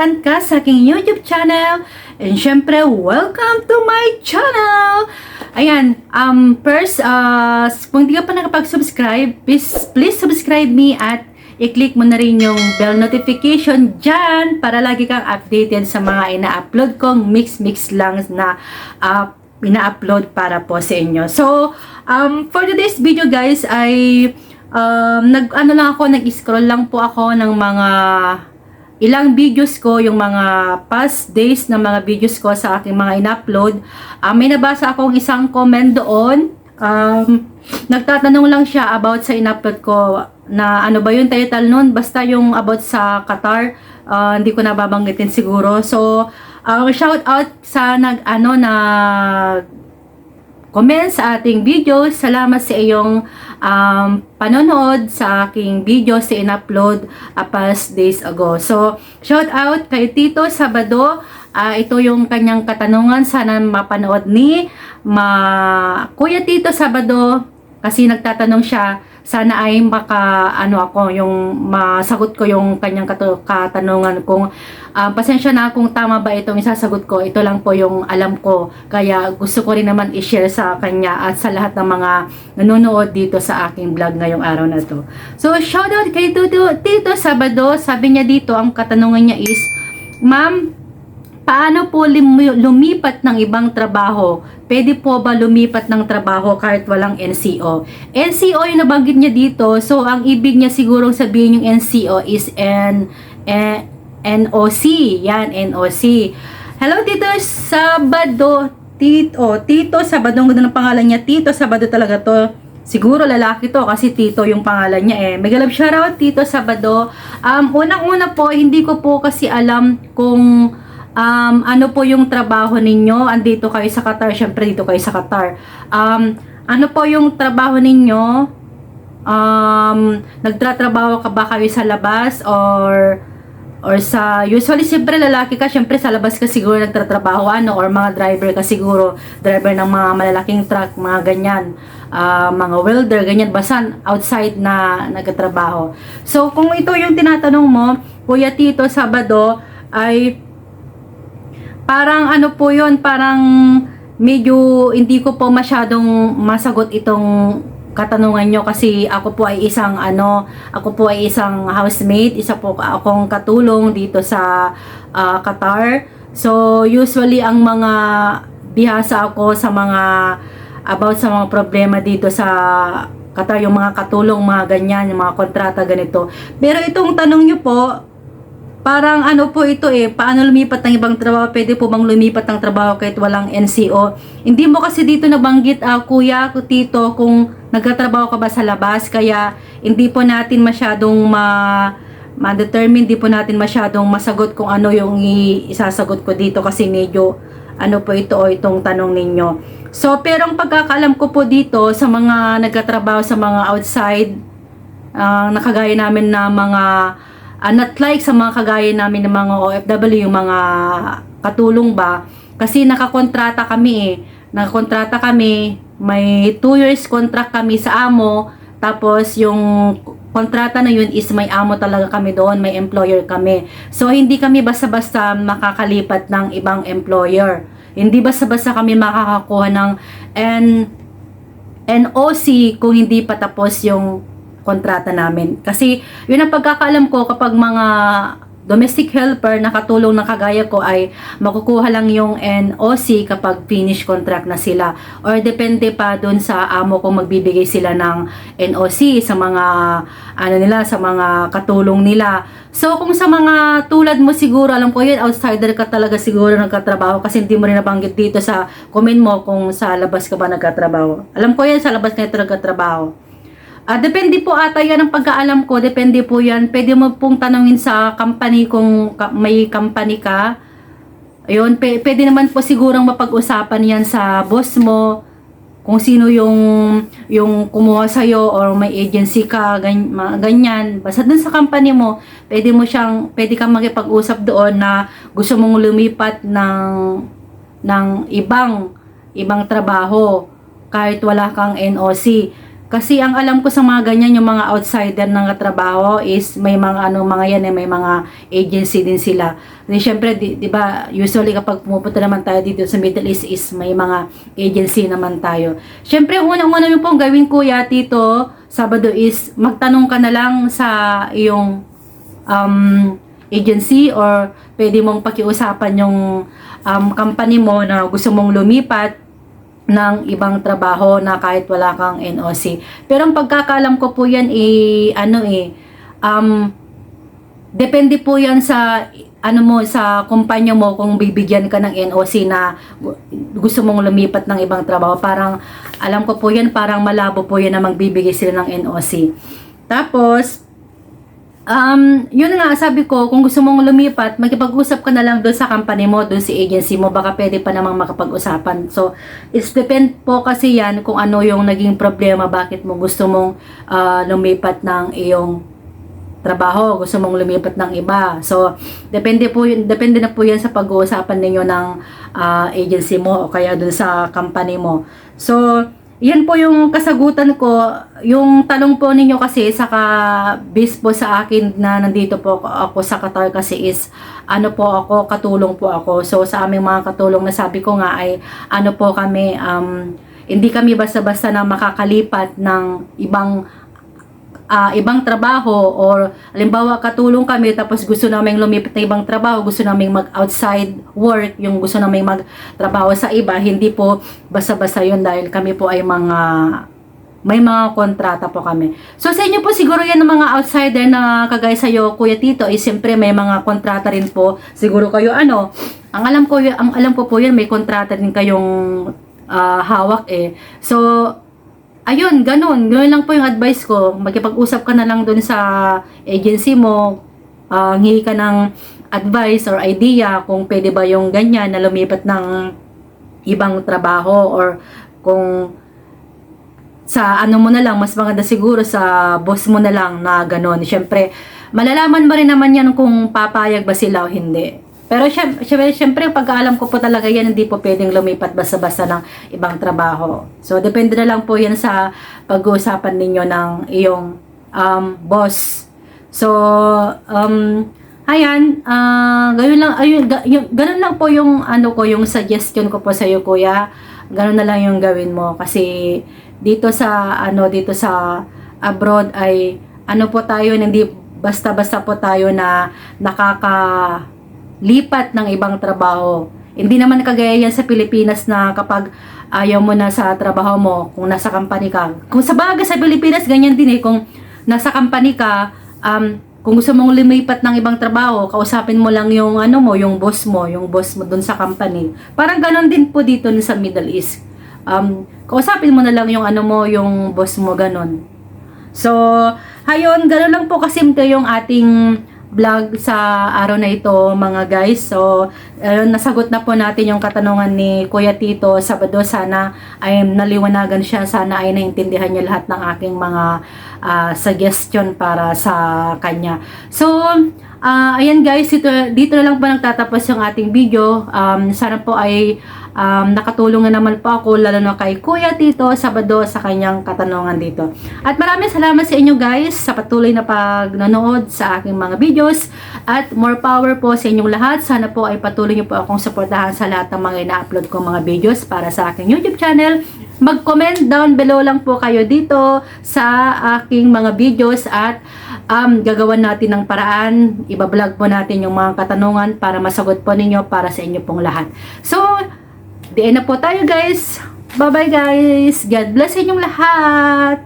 Mapadaan ka sa aking YouTube channel. And syempre, welcome to my channel! Ayan, um, first, uh, kung hindi ka pa nakapag-subscribe, please, please subscribe me at i-click mo na rin yung bell notification dyan para lagi kang updated sa mga ina-upload kong mix-mix lang na uh, ina-upload para po sa inyo. So, um, for today's video guys, ay um, nag, ano lang ako, nag-scroll lang po ako ng mga ilang videos ko, yung mga past days na mga videos ko sa aking mga in-upload. Uh, may nabasa akong isang comment doon. Um, nagtatanong lang siya about sa in-upload ko na ano ba yung title nun. Basta yung about sa Qatar. Uh, hindi ko nababanggitin siguro. So, uh, shout out sa nag ano na comment sa ating video. Salamat sa iyong um, panonood sa aking video sa in-upload a past days ago. So, shout out kay Tito Sabado. Uh, ito yung kanyang katanungan. Sana mapanood ni ma Kuya Tito Sabado kasi nagtatanong siya sana ay maka ano ako yung masagot ko yung kanyang katanungan kung uh, pasensya na kung tama ba itong isasagot ko. Ito lang po yung alam ko. Kaya gusto ko rin naman i-share sa kanya at sa lahat ng mga nanonood dito sa aking vlog ngayong araw na to. So shoutout kay Tito, Tito Sabado. Sabi niya dito ang katanungan niya is ma'am paano po lumipat ng ibang trabaho? Pwede po ba lumipat ng trabaho kahit walang NCO? NCO yung nabanggit niya dito. So, ang ibig niya sigurong sabihin yung NCO is N, N NOC. Yan, NOC. Hello, Tito Sabado. Tito, Tito Sabado. Ang ng pangalan niya. Tito Sabado talaga to. Siguro lalaki to kasi Tito yung pangalan niya eh. Megalab shoutout Tito Sabado. Um, unang-una po, hindi ko po kasi alam kung um, ano po yung trabaho ninyo? Andito kayo sa Qatar, syempre dito kayo sa Qatar. Um, ano po yung trabaho ninyo? Um, nagtratrabaho ka ba kayo sa labas or or sa usually siyempre lalaki ka syempre sa labas ka siguro nagtatrabaho ano or mga driver ka siguro driver ng mga malalaking truck mga ganyan uh, mga welder ganyan basta outside na nagtatrabaho so kung ito yung tinatanong mo Kuya Tito Sabado ay parang ano po yun, parang medyo hindi ko po masyadong masagot itong katanungan nyo kasi ako po ay isang ano, ako po ay isang housemate, isa po akong katulong dito sa uh, Qatar. So usually ang mga bihasa ako sa mga about sa mga problema dito sa Qatar, yung mga katulong, mga ganyan, yung mga kontrata ganito. Pero itong tanong nyo po, Parang ano po ito eh, paano lumipat ng ibang trabaho? Pwede po bang lumipat ng trabaho kahit walang NCO? Hindi mo kasi dito nabanggit, uh, kuya, tito, kung nagtatrabaho ka ba sa labas. Kaya hindi po natin masyadong ma ma-determine, hindi po natin masyadong masagot kung ano yung isasagot ko dito kasi medyo ano po ito o itong tanong ninyo. So, pero ang pagkakalam ko po dito sa mga nagtatrabaho sa mga outside, uh, nakagaya namin na mga uh, not like sa mga kagaya namin ng mga OFW, yung mga katulong ba, kasi nakakontrata kami eh. Nakakontrata kami, may 2 years contract kami sa amo, tapos yung kontrata na yun is may amo talaga kami doon, may employer kami. So, hindi kami basta-basta makakalipat ng ibang employer. Hindi basta-basta kami makakakuha ng N NOC kung hindi pa tapos yung kontrata namin. Kasi yun ang pagkakaalam ko kapag mga domestic helper na katulong na kagaya ko ay makukuha lang yung NOC kapag finish contract na sila. Or depende pa dun sa amo kung magbibigay sila ng NOC sa mga ano nila sa mga katulong nila. So kung sa mga tulad mo siguro alam ko yun outsider ka talaga siguro nagkatrabaho kasi hindi mo rin nabanggit dito sa comment mo kung sa labas ka ba nagkatrabaho. Alam ko yan sa labas ka nagkatrabaho Uh, depende po ata yan ang pagkaalam ko. Depende po yan. Pwede mo pong tanongin sa company kung may company ka. Ayun, pwede naman po sigurang mapag-usapan yan sa boss mo. Kung sino yung, yung kumuha sa'yo or may agency ka, ganyan. Basta dun sa company mo, pwede mo siyang, pwede kang makipag-usap doon na gusto mong lumipat ng, ng ibang, ibang trabaho kahit wala kang NOC. Kasi ang alam ko sa mga ganyan, yung mga outsider ng trabaho is may mga ano mga yan eh, may mga agency din sila. Di syempre, di, di ba, usually kapag pumupunta naman tayo dito sa Middle East is may mga agency naman tayo. Syempre, unang-una yung pong gawin kuya tito, Sabado is magtanong ka na lang sa iyong um, agency or pwede mong pakiusapan yung um, company mo na gusto mong lumipat ng ibang trabaho na kahit wala kang NOC. Pero ang pagkakalam ko po yan eh, ano eh, um, depende po yan sa ano mo sa kumpanya mo kung bibigyan ka ng NOC na gu- gusto mong lumipat ng ibang trabaho parang alam ko po yan parang malabo po yan na magbibigay sila ng NOC tapos Um, yun nga, sabi ko, kung gusto mong lumipat, makipag-usap ka na lang doon sa company mo, doon si agency mo, baka pwede pa namang makapag-usapan. So, it's depend po kasi yan kung ano yung naging problema, bakit mo gusto mong ah, lumipat ng iyong trabaho, gusto mong lumipat ng iba. So, depende po yun, depende na po yan sa pag-uusapan ninyo ng ah, agency mo o kaya doon sa company mo. So, yan po yung kasagutan ko. Yung tanong po ninyo kasi saka based po sa akin na nandito po ako sa Qatar kasi is ano po ako, katulong po ako. So sa aming mga katulong na sabi ko nga ay ano po kami um, hindi kami basta-basta na makakalipat ng ibang ah, ibang trabaho or halimbawa katulong kami tapos gusto namin lumipat na ibang trabaho, gusto namin mag outside work, yung gusto namin magtrabaho sa iba, hindi po basta-basta yun dahil kami po ay mga may mga kontrata po kami. So sa inyo po siguro yan ng mga outsider na kagaya sa iyo Kuya Tito, is siyempre may mga kontrata rin po. Siguro kayo ano, ang alam ko ang alam ko po yan may kontrata din kayong ah, hawak eh. So ayun, ganun. Ganun lang po yung advice ko. Magkipag-usap ka na lang dun sa agency mo. Uh, hingi ka ng advice or idea kung pwede ba yung ganyan na lumipat ng ibang trabaho or kung sa ano mo na lang, mas maganda siguro sa boss mo na lang na ganun. Siyempre, malalaman mo rin naman yan kung papayag ba sila o hindi. Pero syempre, syempre, syempre pag alam ko po talaga yan, hindi po pwedeng lumipat basta-basta ng ibang trabaho. So, depende na lang po yan sa pag-uusapan ninyo ng iyong um, boss. So, um, ayan, ah ganun lang, ayun, ga, yung, ganun lang po yung, ano ko, yung suggestion ko po sa iyo, kuya. Ganun na lang yung gawin mo. Kasi, dito sa, ano, dito sa abroad ay, ano po tayo, hindi basta-basta po tayo na nakaka lipat ng ibang trabaho. Hindi naman kagaya yan sa Pilipinas na kapag ayaw mo na sa trabaho mo, kung nasa company ka. Kung sa bagay sa Pilipinas, ganyan din eh. Kung nasa company ka, um, kung gusto mong lumipat ng ibang trabaho, kausapin mo lang yung ano mo, yung boss mo, yung boss mo dun sa company. Parang ganon din po dito sa Middle East. Um, kausapin mo na lang yung ano mo, yung boss mo, ganon. So, hayon, gano'n lang po kasimple yung ating vlog sa araw na ito mga guys. So, ayun, nasagot na po natin yung katanungan ni Kuya Tito Sabado. Sana ay naliwanagan siya. Sana ay naintindihan niya lahat ng aking mga ah, suggestion para sa kanya. So, ah, ayan guys, dito, dito na lang po nagtatapos yung ating video. Um, sana po ay um, nakatulong na naman po ako lalo na kay Kuya Tito Sabado sa kanyang katanungan dito. At maraming salamat sa inyo guys sa patuloy na pagnanood sa aking mga videos at more power po sa inyong lahat. Sana po ay patuloy niyo po akong suportahan sa lahat ng mga ina-upload kong mga videos para sa aking YouTube channel. Mag-comment down below lang po kayo dito sa aking mga videos at um, gagawan natin ng paraan. Ibablog po natin yung mga katanungan para masagot po ninyo para sa inyo pong lahat. So, Diyan na po tayo guys. Bye-bye guys. God bless inyong lahat.